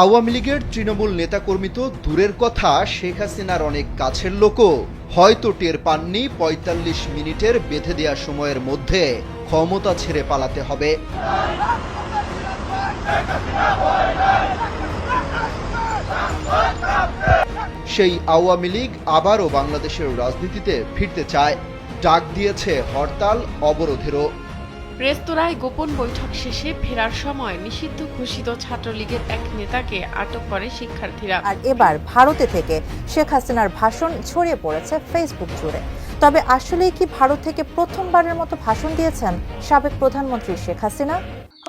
আওয়ামী লীগের তৃণমূল নেতাকর্মী তো দূরের কথা, শেখ হাসিনার অনেক কাছের লোকও হয়তো টের পাননি পঁয়তাল্লিশ মিনিটের বেঁধে দেওয়া সময়ের মধ্যে ক্ষমতা ছেড়ে পালাতে হবে। সেই আওয়ামী লীগ আবারও বাংলাদেশের রাজনীতিতে ফিরতে চায়। ডাক দিয়েছে হরতাল, অবরোধেরও রেস্তোরাঁয় গোপন বৈঠক শেষে ফেরার সময় নিষিদ্ধ ঘোষিত ছাত্রলীগের এক নেতাকে আটক করে শিক্ষার্থীরা। আর এবার ভারতে থেকে শেখ হাসিনার ভাষণ ছড়িয়ে পড়েছে ফেসবুক জুড়ে। তবে আসলেই কি ভারত থেকে প্রথমবারের মতো ভাষণ দিয়েছেন সাবেক প্রধানমন্ত্রী শেখ হাসিনা?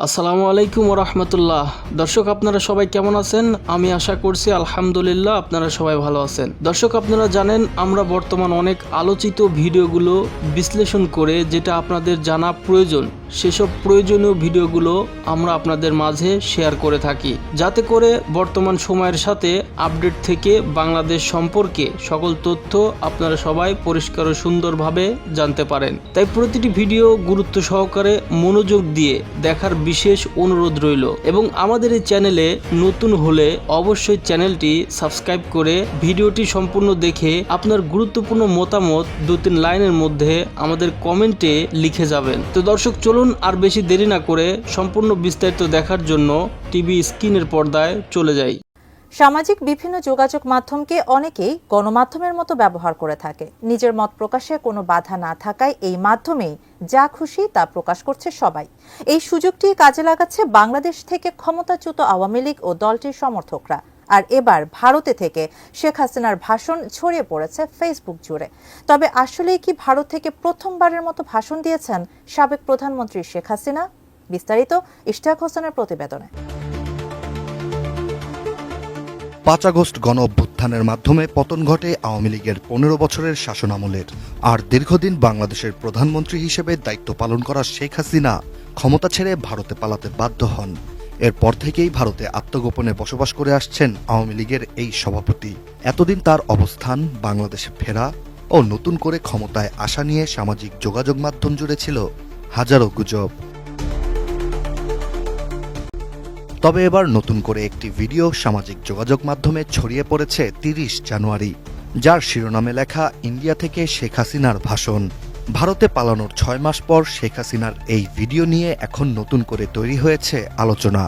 আসসালামু আলাইকুম রহমতুল্লাহ দর্শক, আপনারা সবাই কেমন আছেন? আমি আশা করছি আলহামদুলিল্লাহ আপনারা সবাই ভালো আছেন। দর্শক, আপনারা জানেন, আমরা বর্তমান অনেক আলোচিত ভিডিওগুলো বিশ্লেষণ করে যেটা আপনাদের জানা প্রয়োজন। সেসব প্রয়োজনীয় ভিডিওগুলো আমরা আপনাদের মাঝে শেয়ার করে থাকি। যাতে করে বর্তমান সময়ের সাথে আপডেট থেকে বাংলাদেশ সম্পর্কে সকল তথ্য আপনারা সবাই পরিষ্কার ও সুন্দরভাবে জানতে পারেন। তাই প্রতিটি ভিডিও গুরুত্ব সহকারে মনোযোগ দিয়ে দেখার বিশেষ অনুরোধ রইল এবং আমাদের এই চ্যানেলে নতুন হলে অবশ্যই চ্যানেলটি সাবস্ক্রাইব করে ভিডিওটি সম্পূর্ণ দেখে আপনার গুরুত্বপূর্ণ মতামত দু তিন লাইনের মধ্যে আমাদের কমেন্টে লিখে যাবেন। তো দর্শক, চলুন আর বেশি দেরি না করে সম্পূর্ণ বিস্তারিত দেখার জন্য টিভি স্ক্রিনের পর্দায় চলে যাই। সামাজিক বিভিন্ন যোগাযোগ মাধ্যমকে অনেকেই গণমাধ্যমের মতো ব্যবহার করে থাকে। নিজের মত প্রকাশে কোনো বাধা না থাকায় এই মাধ্যমেই যা খুশি তা প্রকাশ করছে সবাই। এই সুযোগটি কাজে লাগাচ্ছে বাংলাদেশ থেকে ক্ষমতাচ্যুত আওয়ামী লীগ ও দলটির সমর্থকরা। আর এবার ভারতে থেকে শেখ হাসিনার ভাষণ ছড়িয়ে পড়েছে ফেসবুক জুড়ে। তবে আসলেই কি ভারত থেকে প্রথমবারের মতো ভাষণ দিয়েছেন সাবেক প্রধানমন্ত্রী শেখ হাসিনা? বিস্তারিত ইশতিয়াক হোসেনের প্রতিবেদনে। পাঁচ আগস্ট গণ অভ্যুত্থানের মাধ্যমে পতন ঘটে আওয়ামী লীগের পনেরো বছরের শাসনামলের আর দীর্ঘদিন বাংলাদেশের প্রধানমন্ত্রী হিসেবে দায়িত্ব পালন করা শেখ হাসিনা ক্ষমতা ছেড়ে ভারতে পালাতে বাধ্য হন। এরপর থেকেই ভারতে আত্মগোপনে বসবাস করে আসছেন আওয়ামী লীগের এই সভাপতি। এতদিন তার অবস্থান বাংলাদেশে ফেরা ও নতুন করে ক্ষমতায় আসা নিয়ে সামাজিক যোগাযোগ মাধ্যম জুড়ে ছিল হাজারো গুজব। তবে এবার নতুন করে একটি ভিডিও সামাজিক যোগাযোগ মাধ্যমে ছড়িয়ে পড়েছে তিরিশ জানুয়ারি, যার শিরোনামে লেখা, ইন্ডিয়া থেকে শেখ হাসিনার ভাষণ। ভারতে পালানোর ছয় মাস পর শেখ হাসিনার এই ভিডিও নিয়ে এখন নতুন করে তৈরি হয়েছে আলোচনা।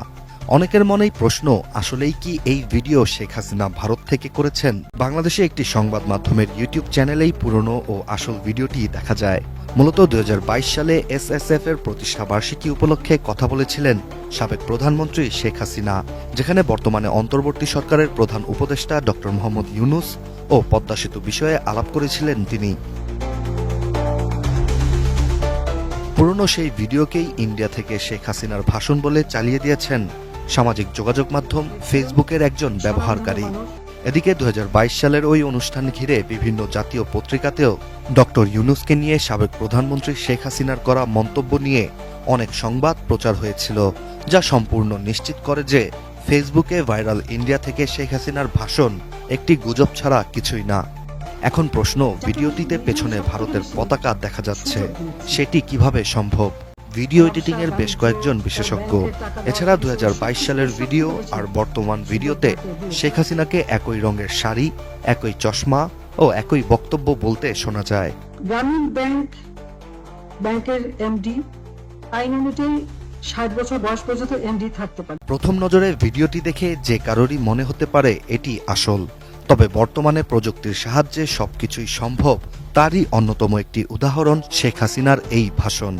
অনেকের মনেই প্রশ্ন, আসলেই কি এই ভিডিও শেখ হাসিনা ভারত থেকে করেছেন? বাংলাদেশে একটি সংবাদ মাধ্যমের ইউটিউব চ্যানেলেই পুরনো ও আসল ভিডিওটি দেখা যায়। মূলত দু হাজার বাইশ সালে এস এসএসএফ এর প্রতিষ্ঠা বার্ষিকী উপলক্ষে কথা বলেছিলেন সাবেক প্রধানমন্ত্রী শেখ হাসিনা, যেখানে বর্তমানে অন্তর্বর্তী সরকারের প্রধান উপদেষ্টা ডক্টর মোহাম্মদ ইউনুস ও পদ্মা সেতু বিষয়ে আলাপ করেছিলেন তিনি। পুরনো সেই ভিডিওকেই ইন্ডিয়া থেকে শেখ হাসিনার ভাষণ বলে চালিয়ে দিয়েছেন সামাজিক যোগাযোগ মাধ্যম ফেসবুকের একজন ব্যবহারকারী। এদিকে দুহাজার বাইশ সালের ওই অনুষ্ঠান ঘিরে বিভিন্ন জাতীয় পত্রিকাতেও ডক্টর ইউনুসকে নিয়ে সাবেক প্রধানমন্ত্রী শেখ হাসিনার করা মন্তব্য নিয়ে অনেক সংবাদ প্রচার হয়েছিল, যা সম্পূর্ণ নিশ্চিত করে যে ফেসবুকে ভাইরাল ইন্ডিয়া থেকে শেখ হাসিনার ভাষণ একটি গুজব ছাড়া কিছুই না। এখন প্রশ্ন ভিডিওটিতে পেছনে ভারতের পতাকা দেখা যাচ্ছে। সেটি কীভাবে সম্ভব? ভিডিও এডিটিং এর বেশ কয়েকজন বিশেষজ্ঞ। এছাড়া দু হাজার বাইশ সালের ভিডিও আর বর্তমান ভিডিওতে শেখ হাসিনাকে একই রঙের শাড়ি একই চশমা ও একই বক্তব্য বলতে শোনা যায়। গ্রামীণ ব্যাংক ব্যাংকের এমডি আইন অনুযায়ী ষাট বছর বয়স পর্যন্ত এমডি থাকতে পারে। প্রথম নজরে ভিডিওটি দেখে যে কারোরই মনে হতে পারে এটি আসল। তবে বর্তমানে প্রযুক্তির সাহায্যে সবকিছুই সম্ভব। তারই অন্যতম একটি উদাহরণ শেখ হাসিনার এই ভাষণ।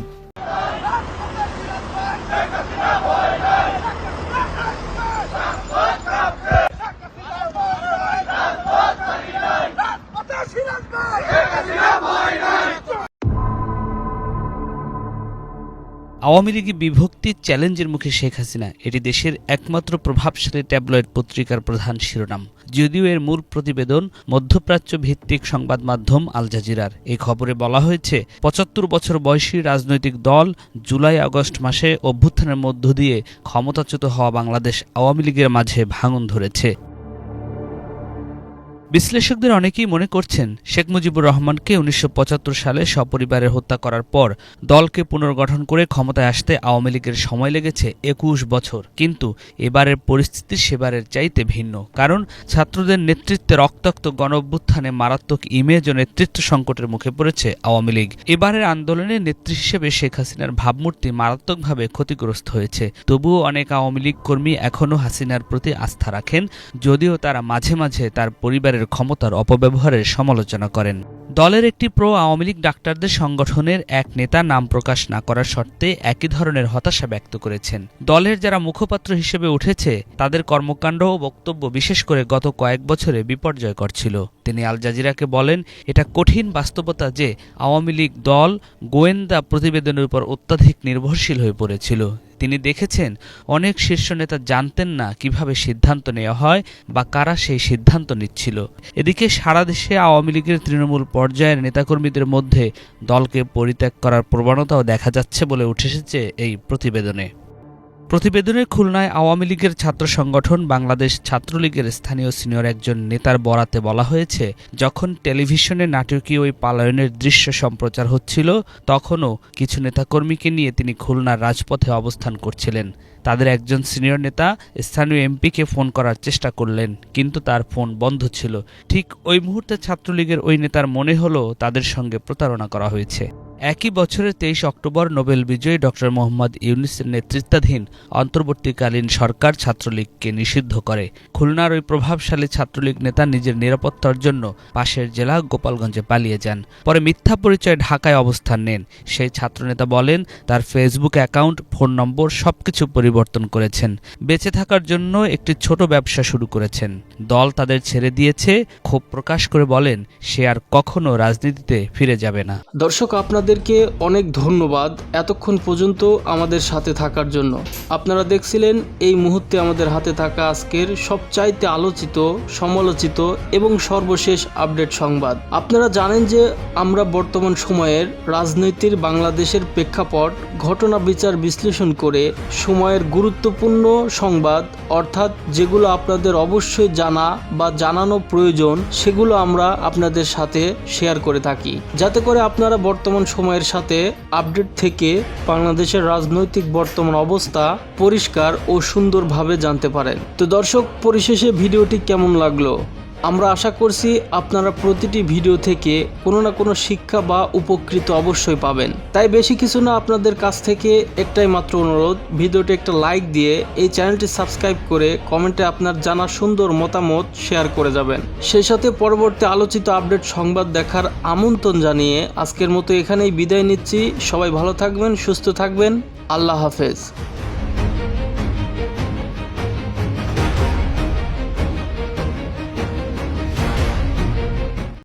আওয়ামী লীগে বিভক্তির চ্যালেঞ্জের মুখে শেখ হাসিনা এটি দেশের একমাত্র প্রভাবশালী ট্যাবলয়েড পত্রিকার প্রধান শিরোনাম। যদিও এর মূল প্রতিবেদন মধ্যপ্রাচ্য ভিত্তিক সংবাদ মাধ্যম আল জাজিরার। এই খবরে বলা হয়েছে, পঁচাত্তর বছর বয়সী রাজনৈতিক দল জুলাই আগস্ট মাসে অভ্যুত্থানের মধ্য দিয়ে ক্ষমতাচ্যুত হওয়া বাংলাদেশ আওয়ামী লীগের মাঝে ভাঙন ধরেছে। বিশ্লেষকদের অনেকেই মনে করছেন শেখ মুজিবুর রহমানকে উনিশশো পঁচাত্তর সালে সপরিবারে হত্যা করার পর দলকে পুনর্গঠন করে ক্ষমতায় আসতে আওয়ামী লীগের সময় লেগেছে একুশ বছর। কিন্তু এবারের পরিস্থিতি সেবারের চাইতে ভিন্ন। কারণ ছাত্রদের নেতৃত্বে রক্তাক্ত গণ অভ্যুত্থানে মারাত্মক ইমেজ ও নেতৃত্ব সংকটের মুখে পড়েছে আওয়ামী লীগ। এবারের আন্দোলনে নেত্রী হিসেবে শেখ হাসিনার ভাবমূর্তি মারাত্মকভাবে ক্ষতিগ্রস্ত হয়েছে। তবুও অনেক আওয়ামী লীগ কর্মী এখনও হাসিনার প্রতি আস্থা রাখেন, যদিও তারা মাঝে মাঝে তার পরিবারের ক্ষমতার অপব্যবহারের সমালোচনা করেন। দলের একটি প্রো আওয়ামী লীগ ডাক্তারদের সংগঠনের এক নেতা নাম প্রকাশ না করার শর্তে একই ধরনের হতাশা ব্যক্ত করেছেন। দলের যারা মুখপাত্র হিসেবে উঠেছে, তাদের কর্মকাণ্ড ও বক্তব্য বিশেষ করে গত কয়েক বছরে বিপর্যয়কর ছিল। তিনি আল জাজিরাকে বলেন, এটা কঠিন বাস্তবতা যে আওয়ামী লীগ দল গোয়েন্দা প্রতিবেদনের উপর অত্যাধিক নির্ভরশীল হয়ে পড়েছিল। তিনি দেখেছেন, অনেক শীর্ষ নেতা জানতেন না কীভাবে সিদ্ধান্ত নেওয়া হয় বা কারা সেই সিদ্ধান্ত নিচ্ছিল। এদিকে সারা দেশে আওয়ামী লীগের তৃণমূল পর্যায়ের নেতাকর্মীদের মধ্যে দলকে পরিত্যাগ করার প্রবণতাও দেখা যাচ্ছে বলে উঠে এসেছে এই প্রতিবেদনে। প্রতিবেদনে খুলনায় আওয়ামী লীগের ছাত্র সংগঠন বাংলাদেশ ছাত্রলীগের স্থানীয় সিনিয়র একজন নেতার বরাতে বলা হয়েছে, যখন টেলিভিশনে নাটকীয় ওই পালায়নের দৃশ্য সম্প্রচার হচ্ছিল, তখনও কিছু নেতাকর্মীকে নিয়ে তিনি খুলনার রাজপথে অবস্থান করছিলেন। তাদের একজন সিনিয়র নেতা স্থানীয় এমপিকে ফোন করার চেষ্টা করলেন, কিন্তু তার ফোন বন্ধ ছিল। ঠিক ওই মুহূর্তে ছাত্রলীগের ওই নেতার মনে হলো তাদের সঙ্গে প্রতারণা করা হয়েছে। একই বছরের তেইশ অক্টোবর নোবেল বিজয়ী ডক্টর মোহাম্মদ ইউনিসের নেতৃত্বাধীন অন্তর্বর্তীকালীন সরকার ছাত্রলীগকে নিষিদ্ধ করে। খুলনার ওই প্রভাবশালী ছাত্রলীগ নেতা নিজের নিরাপত্তার জন্য পাশের জেলা গোপালগঞ্জে পালিয়ে যান। পরে মিথ্যা পরিচয়ে ঢাকায় অবস্থান নেন। সেই ছাত্রনেতা বলেন, তার ফেসবুক অ্যাকাউন্ট, ফোন নম্বর সবকিছু পরিবর্তন করেছেন। বেঁচে থাকার জন্য একটি ছোট ব্যবসা শুরু করেছেন। দল তাদের ছেড়ে দিয়েছে। ক্ষোভ প্রকাশ করে বলেন, সে আর কখনো রাজনীতিতে ফিরে যাবে না। দর্শক, আপনাদেরকে অনেক ধন্যবাদ এতক্ষণ পর্যন্ত আমাদের সাথে থাকার জন্য। আপনারা দেখছিলেন, এই মুহূর্তে আমাদের হাতে থাকা আজকের সবচাইতে আলোচিত, সমালোচিত এবং সর্বশেষ আপডেট সংবাদ। আপনারা জানেন যে আমরা বর্তমান সময়ের রাজনীতির বাংলাদেশের প্রেক্ষাপট, ঘটনা বিচার বিশ্লেষণ করে সময়ের গুরুত্বপূর্ণ সংবাদ, অর্থাৎ যেগুলো আপনাদের অবশ্যই জানা বা জানানো প্রয়োজন, সেগুলো আমরা আপনাদের সাথে শেয়ার করে থাকি। যাতে করে আপনারা বর্তমান সময়ের সাথে আপডেট থেকে বাংলাদেশের রাজনৈতিক বর্তমান অবস্থা পরিষ্কার ও সুন্দরভাবে জানতে পারেন। তো দর্শক, পরিশেষে ভিডিওটি কেমন লাগল? আমরা আশা করছি আপনারা প্রতিটি ভিডিও থেকে কোনো না কোনো শিক্ষা বা উপকৃত অবশ্যই পাবেন। তাই বেশি কিছু না আপনাদের কাছ থেকে একটাই মাত্র অনুরোধ, ভিডিওটি একটা লাইক দিয়ে এই চ্যানেলটি সাবস্ক্রাইব করে কমেন্টে আপনার জানা সুন্দর মতামত শেয়ার করে যাবেন। সেই সাথে পরবর্তী আলোচিত আপডেট সংবাদ দেখার আমন্ত্রণ জানিয়ে আজকের মতো এখানেই বিদায় নিচ্ছি। সবাই ভালো থাকবেন, সুস্থ থাকবেন। আল্লাহ হাফেজ।